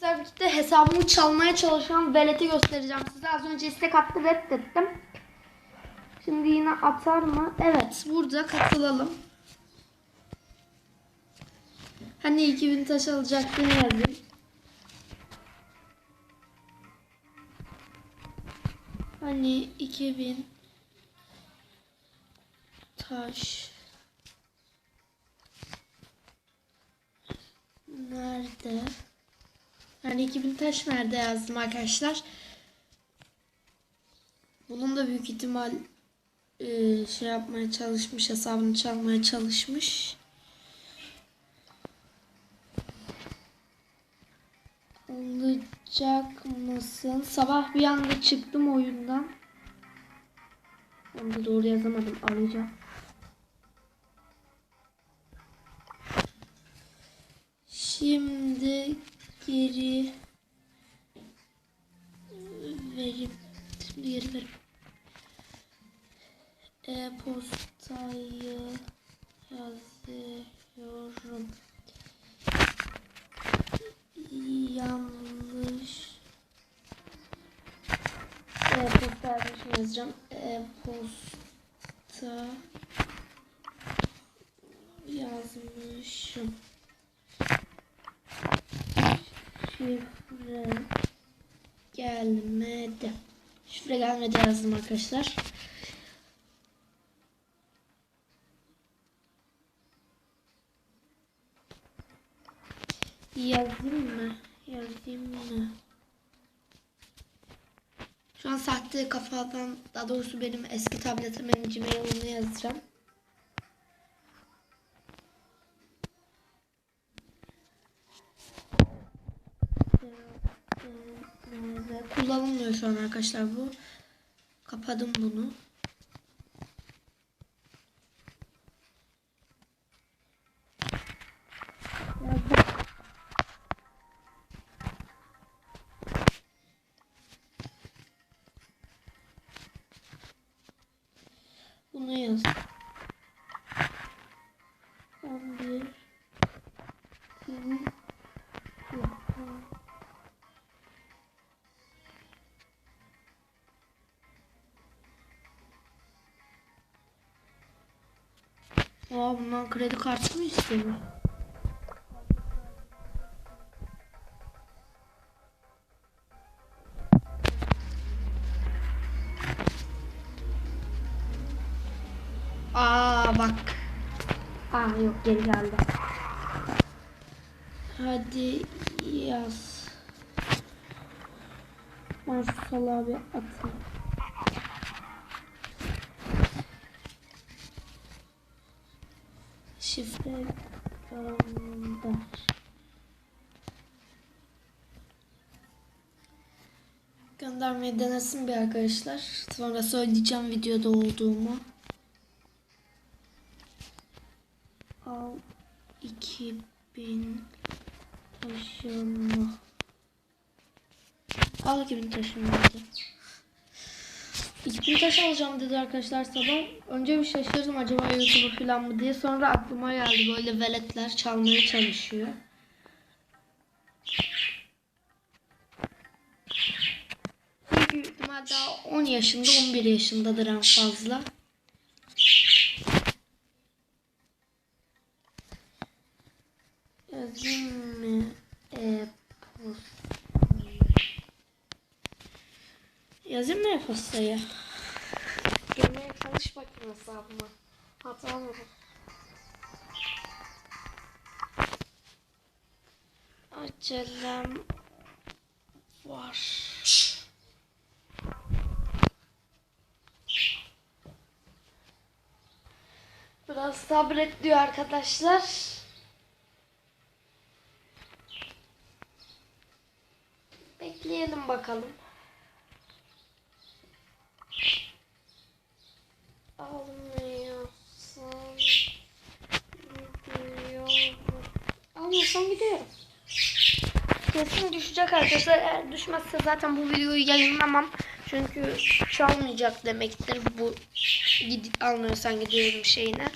Ki de hesabımı çalmaya çalışan veleti göstereceğim size. Az önce istek attı reddettim. Şimdi yine atar mı? Evet burada katılalım. Hani 2000 taş alacaktın yazayım. Hani 2000 taş nerede? Yani 2000 taş nerede yazdım arkadaşlar. Bunun da büyük ihtimal e, şey yapmaya çalışmış, hesabını çalmaya çalışmış. Alacak mısın? Sabah bir anda çıktım oyundan. Onu da doğru yazamadım. Alacağım. Geri verip şimdi geri verip e-postayı yazıyorum. Yanlış e-posta yazacağım. E-posta yazmışım. Şifre gelmedi. Şifre gelmedi yazdım arkadaşlar. Yazayım mı? Yazayım mı? Şu an sahte kafadan, daha doğrusu benim eski tabletimin Gmail'ını yazacağım. Kullanılmıyor şu an arkadaşlar bu. Kapadım bunu. Bunu yaz. Aa bundan kredi kartı mı istiyor? Aa bak. Aa yok geri geldi. Hadi yaz. Ben şu salağı bir atayım. Şifre gönder. Göndermeyi denesin bir arkadaşlar. Sonra söyleyeceğim videoda olduğumu. Al 2000 taşıma. Al 2000 taşıma 2000 taş alacağım dedi arkadaşlar sabah. Önce bir şaşırdım acaba YouTuber falan mı diye. Sonra aklıma geldi böyle veletler çalmaya çalışıyor. Büyük ihtimal daha 10 yaşında 11 yaşındadır en fazla. Yazayım mı? E-posta. Yazayım mı e-postayı? Girmeye çalış bakayım hesabıma. Hata olur. Acelem var. Biraz sabret diyor arkadaşlar. Bekleyelim bakalım. Almıyorsan gidiyorum. Almıyorsan gidiyorum. Kesin düşecek arkadaşlar. Eğer düşmezse zaten bu videoyu yayınlamam. Çünkü çalmayacak demektir bu gidip almıyorsan gidiyorum şeyine.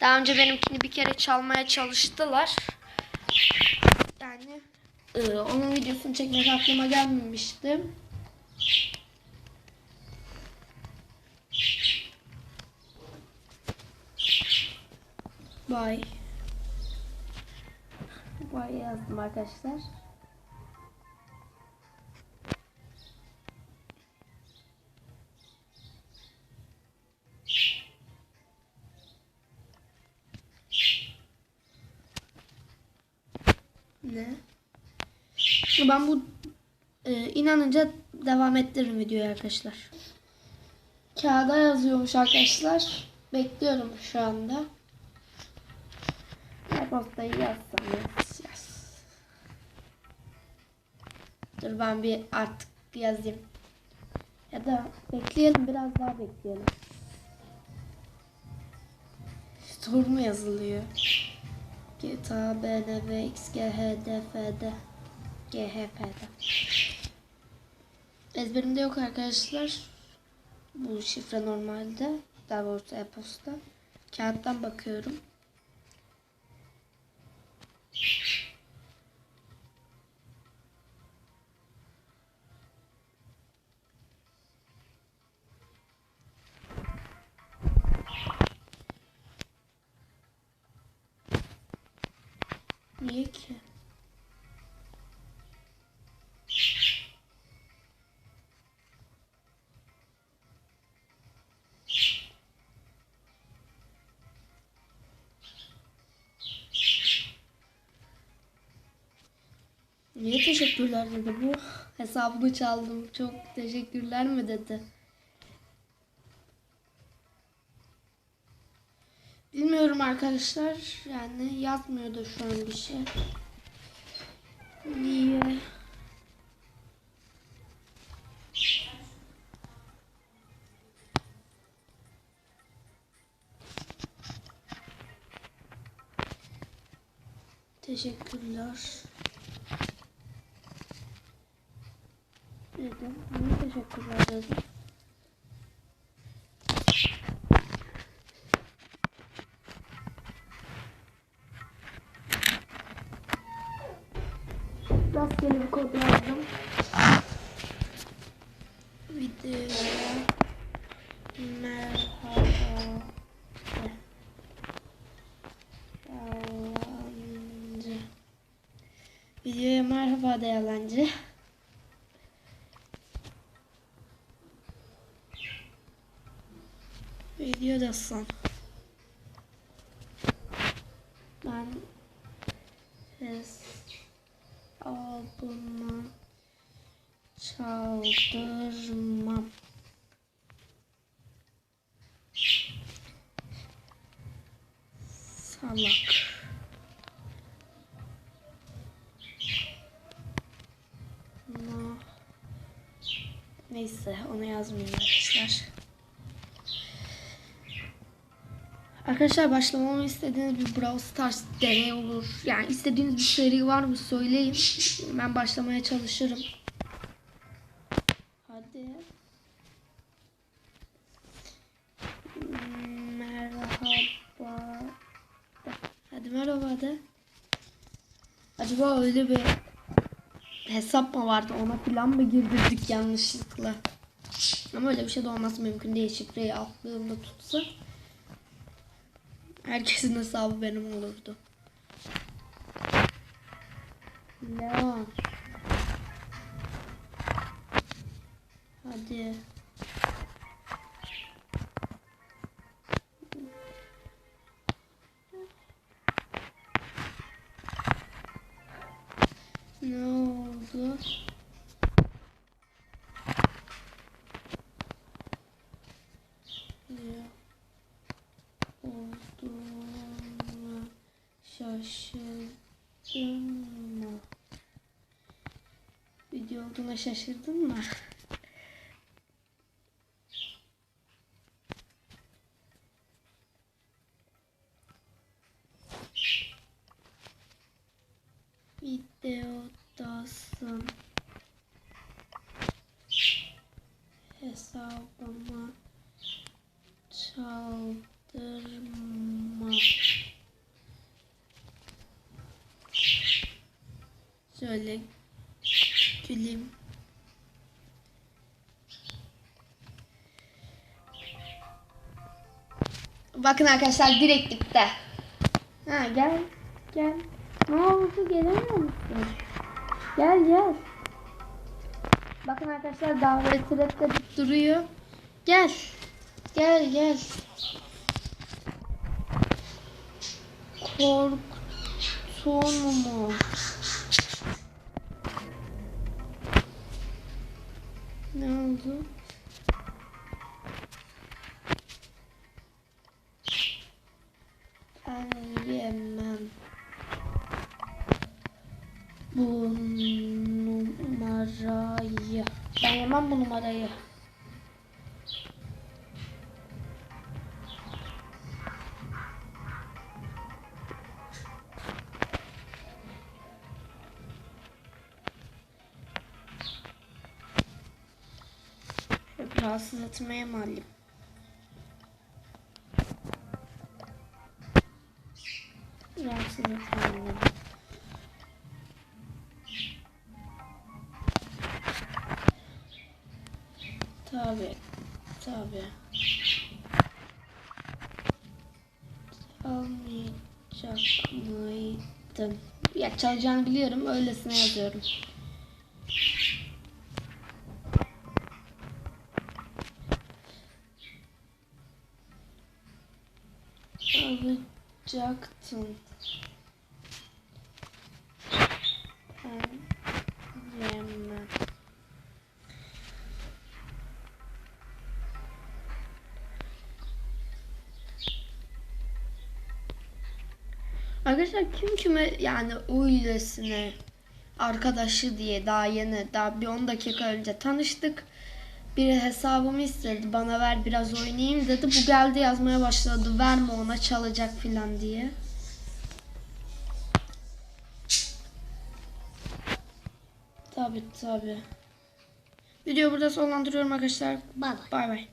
Daha önce benimkini bir kere çalmaya çalıştılar. Yani Ee, onun videosunu çekmek aklıma gelmemişti. Bye. Bye yazdım arkadaşlar. Ne? Ben bu e, inanınca devam ettiririm videoyu arkadaşlar. Kağıda yazıyormuş arkadaşlar. Bekliyorum şu anda. E-postayı yazsam yaz, Dur ben bir artık yazayım. Ya da bekleyelim biraz daha bekleyelim. Soru mu yazılıyor? GTA, BNV, X, G, H, D, F, D, G, H, P, D. Ezberimde yok arkadaşlar. Bu şifre normalde. Daha doğrusu e-posta. Kağıttan bakıyorum. Ki? Niye teşekkürler dedi bu? Hesabını çaldım. Çok teşekkürler mi dedi. Arkadaşlar. Yani yazmıyor da şu an bir şey. Niye? Teşekkürler. Dedim. Niye teşekkürler dedim. Videoya merhaba de yalancı. Videodasın. Ben hesabımı çaldırmam. Salak. Neyse onu yazmayayım arkadaşlar. Arkadaşlar başlamamı istediğiniz bir Brawl Stars deney olur. Yani istediğiniz bir seri var mı söyleyin. Ben başlamaya çalışırım. Hadi. Merhaba. Hadi merhaba de. Acaba öyle bir hesap mı vardı ona falan mı girdirdik yanlışlıkla? Ama öyle bir şey de olması mümkün değil. Şifreyi aklımda tutsa. Herkesin hesabı benim olurdu. Leon. Hadi. Olduğuna şaşırdın mı? Videodasın. Hesabıma çaldırma. Şöyle Güleyim. Bakın arkadaşlar direkt gitti. Ha gel. Gel. Ne oldu gelemiyor? Gel gel. Bakın arkadaşlar daveti reddedip duruyor. Gel. Gel gel. Korktun mu? Ne rahatsız etmeye mi alayım? Rahatsız etmeye Tabi, tabi. Almayacak mıydın? Ya çalacağını biliyorum, öylesine yazıyorum. Alacaktın. Yemem. Arkadaşlar kim kime yani öylesine arkadaşı diye daha yeni daha bir 10 dakika önce tanıştık. Biri hesabımı istedi bana ver biraz oynayayım dedi. Bu geldi yazmaya başladı verme ona çalacak filan diye. Tabi tabi. Video burada sonlandırıyorum arkadaşlar. Bay bay. Bay bay.